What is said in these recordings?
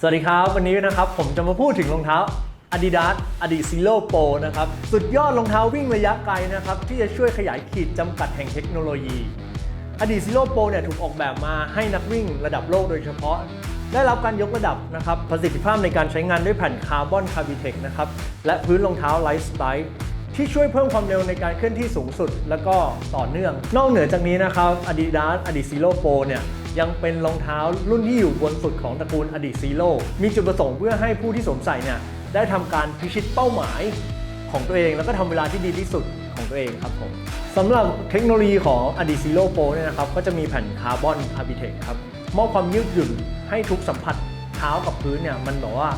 สวัสดีครับ วันนี้นะครับผมจะมาพูดถึงรองเท้า Adidas Adizero Pro นะครับ สุดยอดรองเท้าวิ่งระยะไกลนะครับ ที่จะช่วยขยายขีดจำกัดแห่งเทคโนโลยี Adizero Pro เนี่ยถูกออกแบบมาให้นักวิ่งระดับโลกโดยเฉพาะ ได้รับการยกระดับนะครับประสิทธิภาพในการใช้งานด้วยแผ่นคาร์บอนคาร์บิเทคนะครับ และพื้นรองเท้าไลฟ์สไตล์ ที่ช่วยเพิ่มความเร็วในการเคลื่อนที่สูงสุด แล้วก็ต่อเนื่อง นอกเหนือจากนี้นะครับ Adidas Adizero Pro เนี่ยยังเป็นรองเท้ารุ่นที่อยู่บนสุดของตระกูล Adizero มีจุดประสงค์เพื่อให้ผู้ที่สวมใส่เนี่ยได้ทำการพิชิตเป้าหมายของตัวเองแล้วก็ทำเวลาที่ดีที่สุดของตัวเองครับผมสำหรับเทคโนโลยีของ Adizero Pro เนี่ยนะครับก็จะมีแผ่นคาร์บอนคาร์บิเทคครับมอบความยืดหยุ่นให้ทุกสัมผัสเท้ากับพื้นเนี่ยมันแบบว่า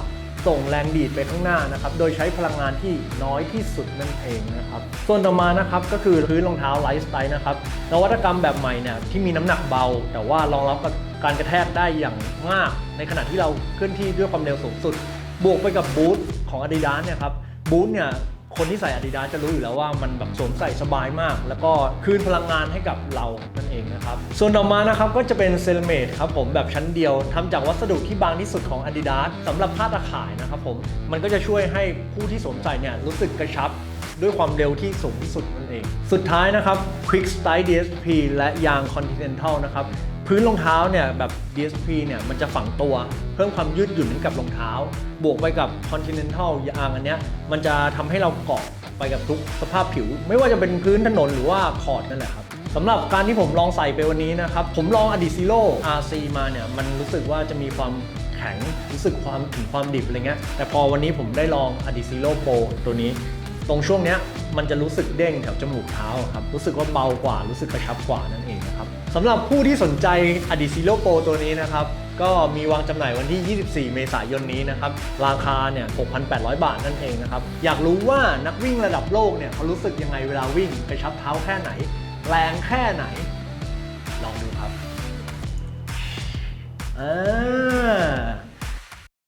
ส่งแรงดีดไปข้างหน้านะครับโดยใช้พลังงานที่น้อยที่สุดนั่นเองนะครับส่วนต่อมานะครับก็คือพื้นรองเท้าไลฟ์สไตล์นะครับนวัตกรรมแบบใหม่เนี่ยที่มีน้ำหนักเบา แต่ว่ารองรับกับการกระแทกได้อย่างมาก ในขณะที่เราเคลื่อนที่ด้วยความเร็วสูงสุด บวกไปกับบูทของ Adidas เนี่ยครับบูทเนี่ย คนที่ใส่อาดิดาจะรู้อยู่แล้วว่ามันแบบสวมใส่สบายมาก แล้วก็คืนพลังงานให้กับเรานั่นเองนะครับ ส่วนต่อมานะครับก็จะเป็นเซลเมดครับผมแบบชั้นเดียวทำจากวัสดุที่บางที่สุดของอาดิดาสสำหรับผ้าตะข่ายนะครับผมมันก็จะช่วยให้ผู้ที่สวมใส่เนี่ยรู้สึกกระชับ ด้วยความเร็วที่สูงที่สุดนั่นเอง สุดท้ายนะครับ Quick Style DSP และยาง Continental นะครับพื้นรองเท้าเนี่ยแบบ DSP เนี่ยมันจะฝังตัว เพิ่มความยืดหยุ่นให้กับรองเท้า บวกไปกับ Continental ยางอันเนี้ยมันจะทำให้เราเกาะไปกับทุกสภาพผิว ไม่ว่าจะเป็นพื้นถนนหรือว่าคอร์ดนั่นแหละครับสำหรับการที่ผมลองใส่ไปวันนี้นะครับ ผมลอง Adizero RC มาเนี่ย มันรู้สึกว่าจะมีความแข็ง รู้สึกความถึงความดิบอะไรเงี้ยแต่พอวันนี้ผมได้ลอง Adizero Pro ตัวนี้ ตรงช่วงเนี้ยมันจะรู้สึกเด้งแถวจมูกเท้าครับรู้สึกว่าเบากว่า รู้สึกกระชับกว่านั่นเองนะครับสำหรับผู้ที่สนใจ a d i s i l o Pro ตัวนี้นะครับก็มีวางจำหน่ายวันที่ 24 เมษายนนี้นะครับราคาเนี่ย 6,800 บาทนั่นเองนะครับอยากรู้ว่านักวิ่งระดับโลกเนี่ยเขารู้สึกยังไงเวลาวิ่งกระชับเท้าแค่ไหน แรงแค่ไหน ลองดูครับอ่า